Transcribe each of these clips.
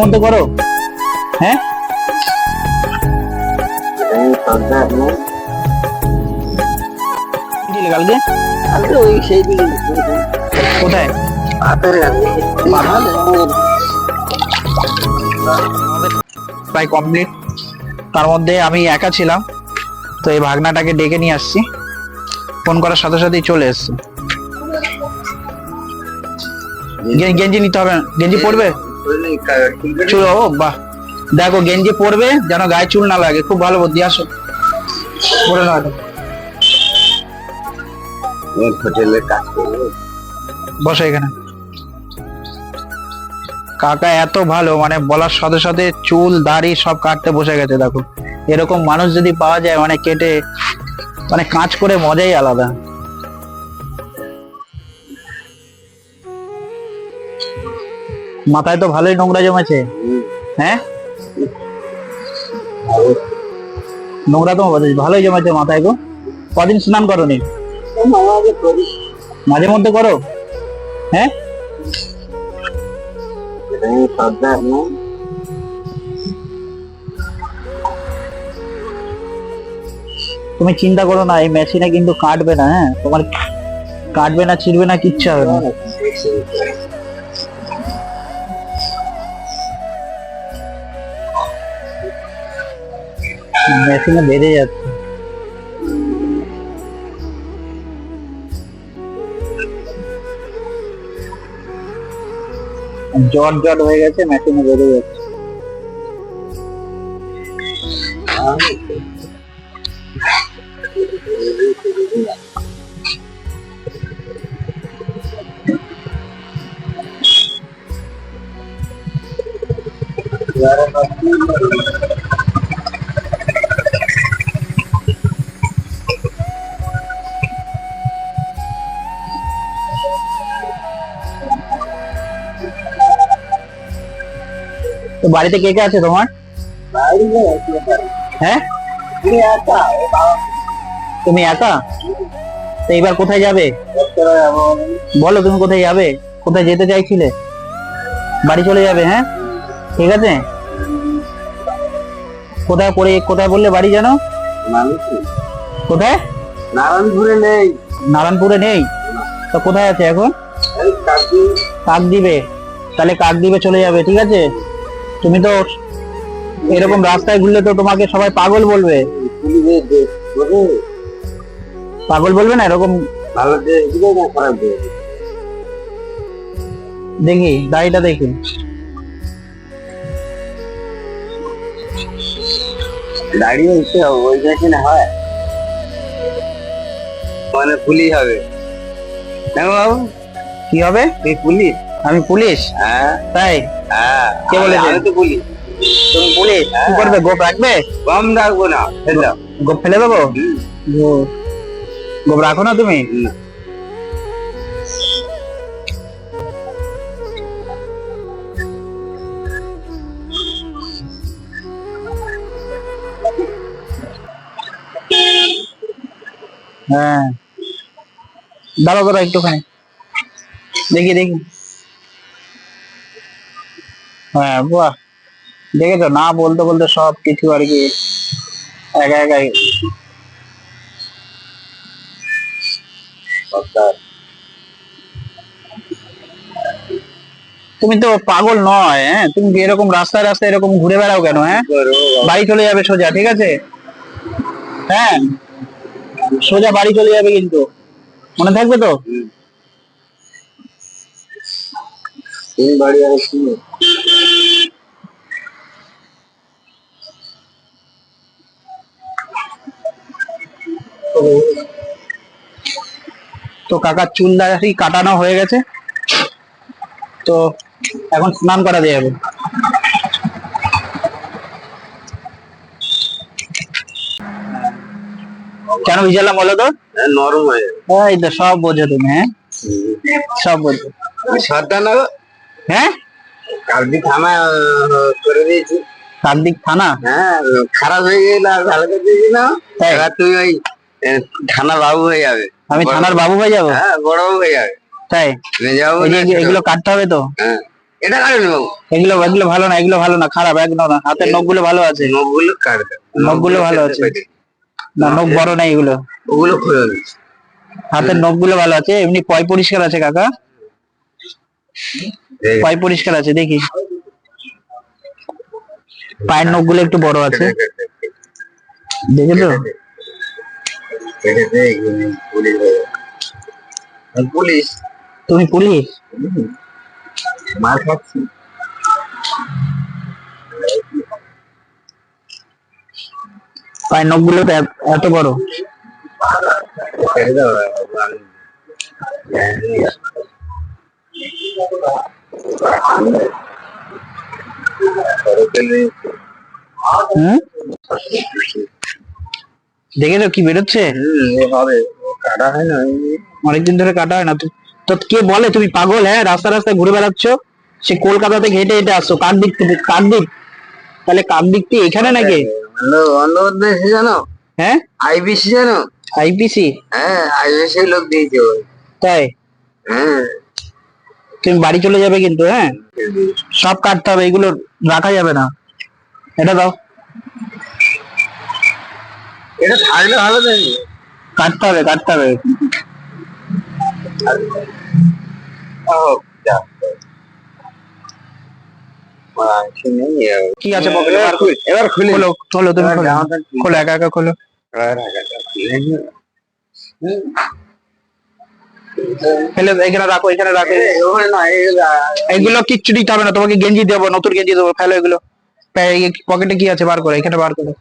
মধ্যে করো। হ্যাঁ? প্রায় কমপ্লিট তার মধ্যে আমি একা ছিলাম, তো এই ভাগনাটাকে ডেকে নিয়ে আসছি। ফোন করার সাথে সাথেই চলে এসছে। গেঞ্জি নিতে হবে গেঞ্জি পরবে? চুল ও বাহ। দেখো গেঞ্জি পরবে যেন গায়ে চুল না লাগে। খুব ভালো বুদ্ধি আসো। পরে না হোটেলে কাজ করব? বসো এখানে। কাকা এত ভালো মানে বলার সাথে সাথে চুল দাড়ি সব কাটতে বসে গেছে দেখো। এরকম মানুষ যদি পাওয়া যায় মানে কেটে মানে কাজ করে মজাই আলাদা। মাথায় তো ভালোই নোংরা জমেছে। হ্যাঁ? নোংরা তো ভালোই জমেছে মাথায় গো। কদিন স্নান করনি? মাঝে মধ্যে করো। হ্যাঁ? তুমি চিন্তা করো না, এই মেশিনে কিন্তু কাটবে না হ্যাঁ? তোমার কাটবে না, ছিড়বে না, কিচ্ছু হবে না। মেশিনে বেড়ে যাচ্ছে। জট জট হয়ে গেছে মেশিনে বেড়ে যাচ্ছে। তো বাড়িতে কে কে আছে তোমার? হ্যাঁ? তুমি একা? তো এবার কোথায় যাবে? বলো তুমি কোথায় যাবে? কোথায় যেতে চাইছিলে? বাড়ি চলে যাবে হ্যাঁ? ঠিক আছে? কোথায় পড়ে, কোথায় বললে বাড়ি জানো? কোথায়? নারায়ণপুরে নেই। নারায়ণপুরে নেই তো কোথায় আছে এখন? কাক দিবে তাহলে কাক দিবে চলে যাবে, ঠিক আছে? তুমি তো এরকম রাস্তায় ঘুরলে তো তোমাকে সবাই পাগল বলবে। পাগল বলবে না এরকম দেখি দাড়িটা দেখি। দাঁড়িয়ে ওই দেখে না হয়। মানে পুলিশ হবে। না বাবু? কি হবে? এই পুলিশ। আমি পুলিশ? হ্যাঁ। তাই? হ্যাঁ। কে বলেছে? আমি তো পুলিশ তুমি পুলিশ কি করবে? গোপ রাখবে? কম রাখব না বুঝলো গোপ ফেলে দেবো? গোপ। রাখো না তুমি। হ্যাঁ। দাঁড়াও দাঁড়াও একটুখানি। দেখি দেখি। হ্যাঁ বাহ। দেখেছ? না বলতে বলতে সব কিছু আর কি একা একাই। তুমি তো পাগল নয় হ্যাঁ? তুমি এরকম রাস্তায় রাস্তায় এরকম ঘুরে বেড়াও কেন হ্যাঁ? বাড়ি চলে যাবে সোজা, ঠিক আছে? হ্যাঁ? সোজা বাড়ি চলে যাবে কিন্তু। মনে থাকবে তো? বাড়ি আর তো কাকার চুল দাড়ি কাটানো হয়ে গেছে। তো এখন স্নান করাতে যাবে। কেন ভিজালাম বলো তো? হ্যাঁ, নরম হয়ে। এই তো সব বোঝো তুমি হ্যাঁ? সব বোঝো। আমি না হ্যাঁ? কালকে থানা করে দিয়েছি। কার্তিক থানা? হ্যাঁ খারাপ হয়ে গেলে করে দিয়েছি না। তুই ওই আহ, থানা বাবু হয়ে যাবে। আমি থানার বাবু হয়ে যাব? হ্যাঁ বড় বাবু হয়ে যাবে। তাই? এগুলো কাটতে হবে তো? হ্যাঁ। এটা কাটুন বাবু। এগুলো এগুলো ভালো না এগুলো ভালো না খারাপ একদম না। হাতের নখগুলো ভালো আছে। নখগুলো কাটবে নখগুলো ভালো আছে। না নখ বড় নাই এগুলো। ওগুলো খুলে হাতের নখগুলো ভালো আছে। এমনি পয় পরিষ্কার আছে কাকা। পাই পরিষ্কার আছে দেখি। পায়ের নখগুলো একটু বড় আছে। দেখেছ পুলিশ। তুমি পুলিশ? মার খাচ্ছি। পায়ের নখগুলো তো এত- বড়। হুম? দেখেছ কি বেরোচ্ছে। হুম, হবে। কাটা হয় না অনেকদিন ধরে কাটা হয় না। তো কে বলে তুমি পাগল হ্যাঁ? রাস্তা রাস্তায় ঘুরে বেড়াচ্ছ? সে কলকাতা থেকে হেঁটে হেঁটে আসছো কার দিক থেকে কার দিক? তাহলে কার দিক থেকে এখানে নাকি? অন্য জানো? হ্যাঁ? আইবিসি জানো? আইপিসি হ্যাঁ আইবিসি লোক দিয়েছে তাই? হ্যাঁ। তুমি বাড়ি চলে যাবে কিন্তু হ্যাঁ। সব কাটতে হবে এগুলো রাখা যাবে না। এটা দাও। এটা থাকলে ভালো কাটতে হবে কাটতে হবে। কি আছে পকেটে এবার খুলে খোলো। তুমি একা একা খোলো। ফেলে এখানে রাখো এখানে রাখো। এগুলো কিচ্ছু দিতে হবে না তোমাকে গেঞ্জি দেবো নতুন গেঞ্জি দেবো ফেলো এগুলো। পকেটে কি আছে? বার করো এখানে বার করো।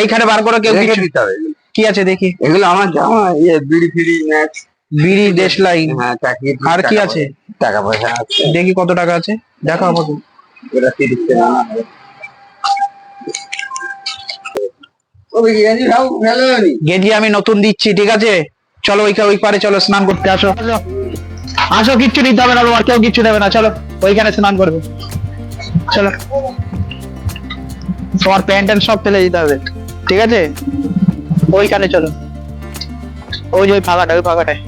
এইখানে বার করো কেউ কিছু দিতে হবে কি আছে দেখি। এগুলো আমার জামা ইয়ে বিড়ি ফিড়ি ম্যাচ। বিড়ি দেশলাই হ্যাঁ চাকরি আর কি আছে? টাকা পয়সা আছে। দেখি কত টাকা আছে। দেখো আমাকে ওটা তিরিশ টাকা। গেঞ্জি আমি নতুন দিচ্ছি ঠিক আছে? চলো ওই ওই পারে চলো স্নান করতে আসো। আসো। কিচ্ছু নিতে হবে না তোমার কেউ কিচ্ছু দেবে না চলো ওইখানে স্নান করবে। চলো। তোমার প্যান্ট ট্যান্ট সব ফেলে দিতে হবে ঠিক আছে? ওইখানে চলো। ওই যে ওই ফাঁকাটা ওই ফাঁকাটায়।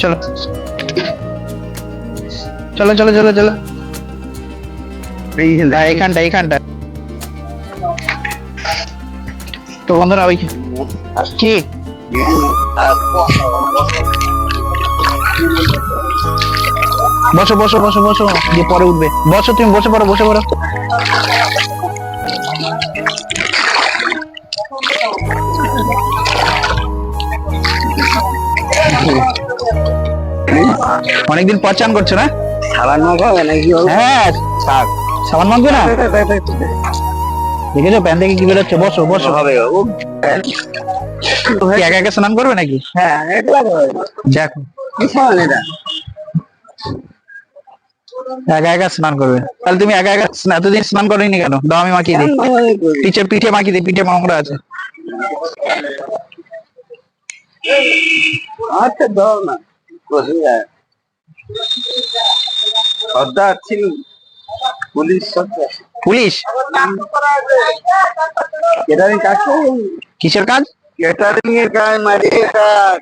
চলো। চলো চলো চলো চলো। হ্যাঁ, এইখানটা এইখানটা। তো বন্ধুরা ওই কি? বসো বসো বসো বসো। দিয়ে পরে উঠবে। বসো তুমি বসে পড়ো বসে পড়ো। অনেকদিন পর চান করছ না? সাবান মাখাবে নাকি হ্যাঁ থাক। সাবান মাখবে না? দেখেছ প্যান থেকে কি বেরোচ্ছে? বসো বসো। হবে একা একা স্নান করবে নাকি? হ্যাঁ দেখো একা একা স্নান করবে। তাহলে তুমি একা একা এতদিন স্নান করেনি কেন? দাও আমি মাখিয়ে দিই। পিঠে পিঠে মাখিয়ে দিই পিঠে নোংরা আছে। আচ্ছা দাও না। Police police? কেটারিং কাজ কিসের কাজ? কেটারিং এর কাজ মারিয়ে কাজ।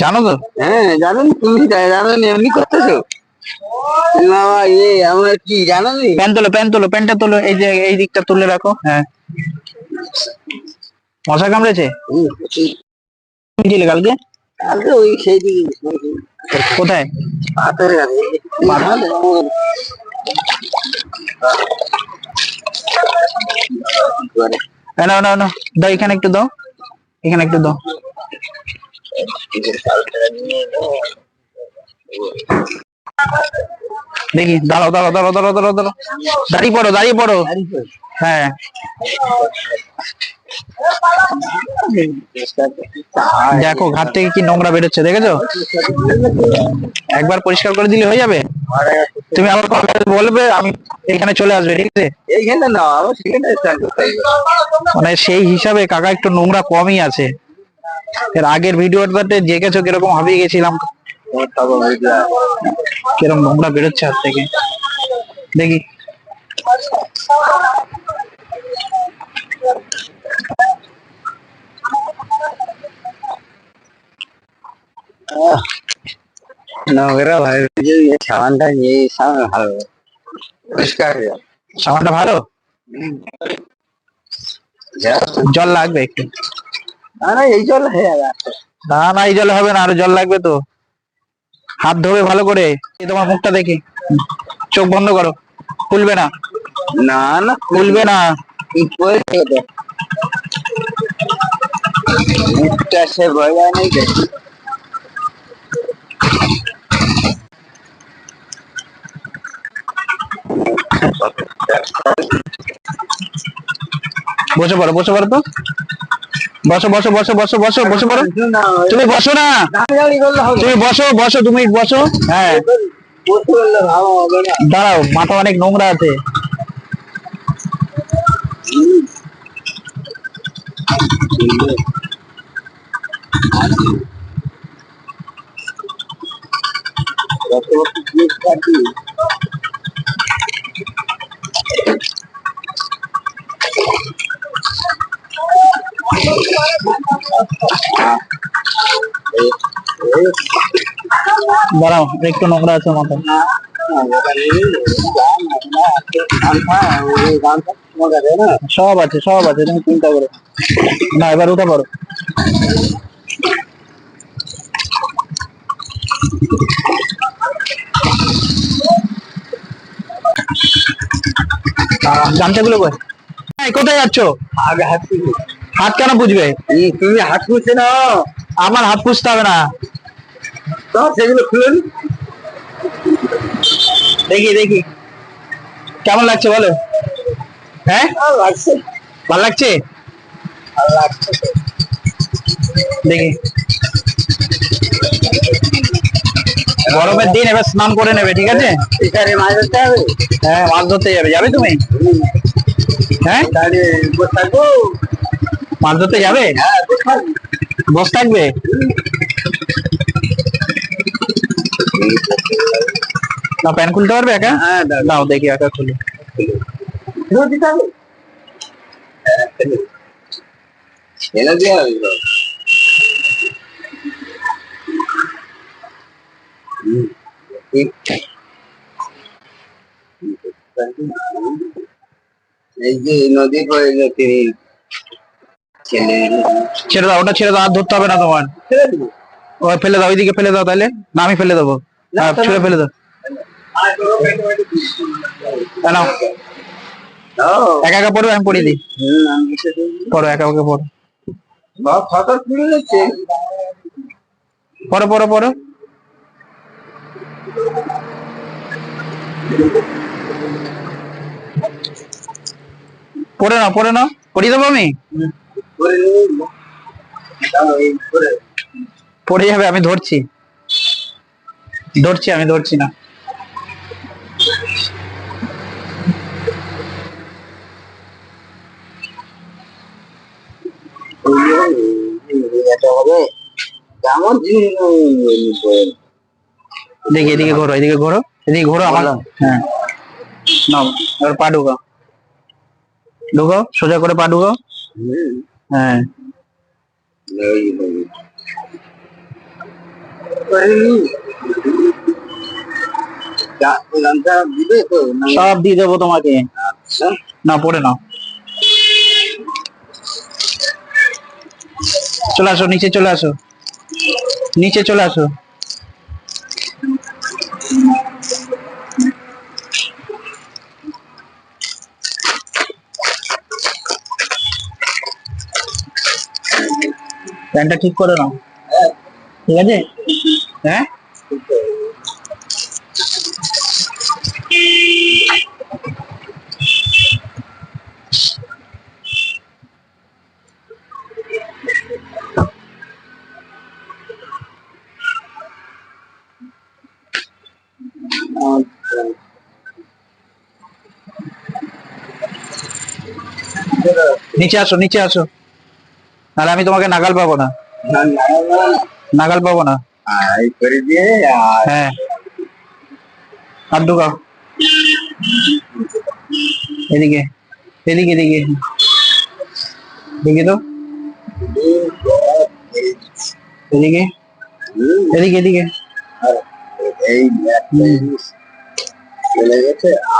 জানো তো। হ্যাঁ জানেন তুমি জানেন এমনি করতেছো? বাবা ইয়ে আমরা কি জানো নি? প্যান তোলো প্যান তোলো এই যে এই দিকটা তুলে রাখো হ্যাঁ। মশা কামড়েছে? কালকে? কালকে ওই সেই দিকে কোথায়? না না না দাও এখানে একটু দাও এখানে একটু দাও। দেখি দাঁড়াও দাঁড়াও দাঁড়াও দাঁড়াও দাঁড়াও দাঁড়াও। দাঁড়িয়ে পড়ো দাঁড়িয়ে পড়ো। হ্যাঁ। দেখো ঘাট থেকে কি নোংরা বেরোচ্ছে দেখেছ? একবার পরিষ্কার করে দিলে হয়ে যাবে? তুমি আবার কবে বলবে আমি এখানে চলে আসবে ঠিক আছে? এইখানে না হবে। মানে সেই হিসাবে কাকা একটু নোংরা কমই আছে। এর আগের ভিডিওটাতে দেখেছ কীরকম হাবিয়ে গেছিলাম? কীরকম নোংরা বেরোচ্ছে হাত থেকে? দেখি। নোংরা ভাই সাবানটা নিয়ে সাবান ভালো। পরিষ্কার সাবানটা ভালো। জল লাগবে একটু। না না এই জল হয়ে। না না এই জল হবে না আরও জল লাগবে তো। হাত ধোবে ভালো করে। তোমার মুখটা দেখি। চোখ বন্ধ করো। খুলবে না? না না খুলবে না। মুখটা সে বয়া নেই। বসে পড়ো বসে পড়ো তো। বসো বসো বসো বসো বসো বসে পড়ো তুমি বসো না। করলে তুমি বসো বসো তুমি বসো। হ্যাঁ। দাঁড়াও মাথা অনেক নোংরা আছে। দাঁড়াও, একটু নোংরা আছে মাথা সব আছে সব আছে, তুমি চিন্তা করো না। এবার উঠে কোথায় যাচ্ছ? আগে পুছে। হাত কেন বুঝবে তুমি হাত পুছে না আমার হাত পুছতে হবে না। তো সেগুলো খুলে নি। দেখি দেখি। কেমন লাগছে বলো? হ্যাঁ? ভালো লাগছে। ভালো লাগছে। দেখি। গরমের দিন এবার স্নান করে নেবে ঠিক আছে? মাছ ধরতে হবে? হ্যাঁ মাছ ধরতে যাবে। যাবে তুমি? হ্যাঁ? থাকব। মাছ ধরতে যাবে? হ্যাঁ বসে থাকবে। না প্যান খুলতে পারবে একা? হ্যাঁ দাদা নাও দেখি একা খুলে। এই যে নদী গেছে তিনি ছেড়ে দাও ওটা ছেড়ে দাও আর ধরতে হবে না তোমার। ও ফেলে দাও ওইদিকে ফেলে দাও তাহলে না আমি ফেলে দেবো। হ্যাঁ, ছুঁড়ে ফেলে দাও। হ্যাঁ, নাও একা একা পড়বে আমি পড়িয়ে দিই। হুম, আমি পড়ো একা একা পড়ো। পড়ো পড়ো পড়ো। পড়ে নাও পড়ে নাও। পড়িয়ে দেবো আমি? পড়ে যাবে আমি ধরছি। ধরছি আমি ধরছি না। দেখি এদিকে ঘোরো এদিকে ঘোরো এদিকে ঘোরো আমার হ্যাঁ। এবার পা ঢুকাও। ঢুকাও সোজা করে পা ঢুকাও। হ্যাঁ। সব দিয়ে দেবো তোমাকে। না পড়ে নাও। চলে আসো, নিচে চলে আসো। নিচে চলে আসো। প্যান্টটা ঠিক করে নাও। ঠিক আছে? হ্যাঁ। নিচে আসো নিচে আসো। নাহলে আমি তোমাকে নাগাল পাবো না। নাগাল পাবো না। করে দিয়ে হ্যাঁ আর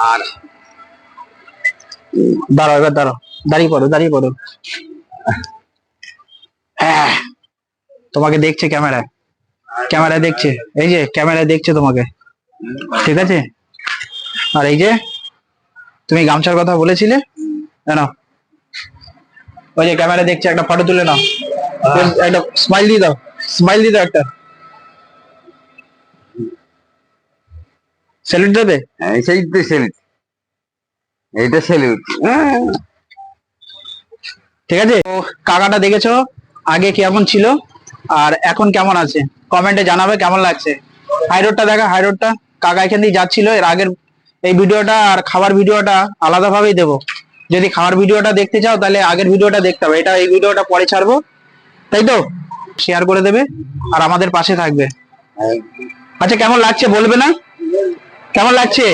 আর দাঁড়াও, এবার দাঁড়াও। দাঁড়িয়ে পড়ো দাঁড়িয়ে পড়ো। তোমাকে দেখছে ক্যামেরায়। ক্যামেরায় দেখছে। এই যে ক্যামেরায় দেখছে তোমাকে। ঠিক আছে? আর এই যে তুমি গামছার কথা বলেছিলে? জানো ওই যে ক্যামেরা দেখছে একটা ফটো তুলে নাও। একটা স্মাইল দিয়ে দাও। স্মাইল দিয়ে দাও একটা। স্যালুট দেবে? এই সেই তো সেলুট এইটা সেলুট ঠিক আছে? কাকাটা দেখেছ? আগে কেমন ছিল? আর এখন কেমন আছে? কমেন্টে জানাবে কেমন লাগছে? হাই রোডটা দেখা হাই রোডটা কাকা এখান দিয়ে যাচ্ছিল, এর আগের এই ভিডিওটা আর খাবার ভিডিওটা আলাদা ভাবেই দেবো। যদি খাবার ভিডিওটা দেখতে চাও, তাহলে আগের ভিডিওটা দেখতে হবে। এটা এই ভিডিওটা পরে ছাড়বো। তাই তো? শেয়ার করে দেবে আর আমাদের পাশে থাকবে। আচ্ছা কেমন লাগছে বলবে না? কেমন লাগছে?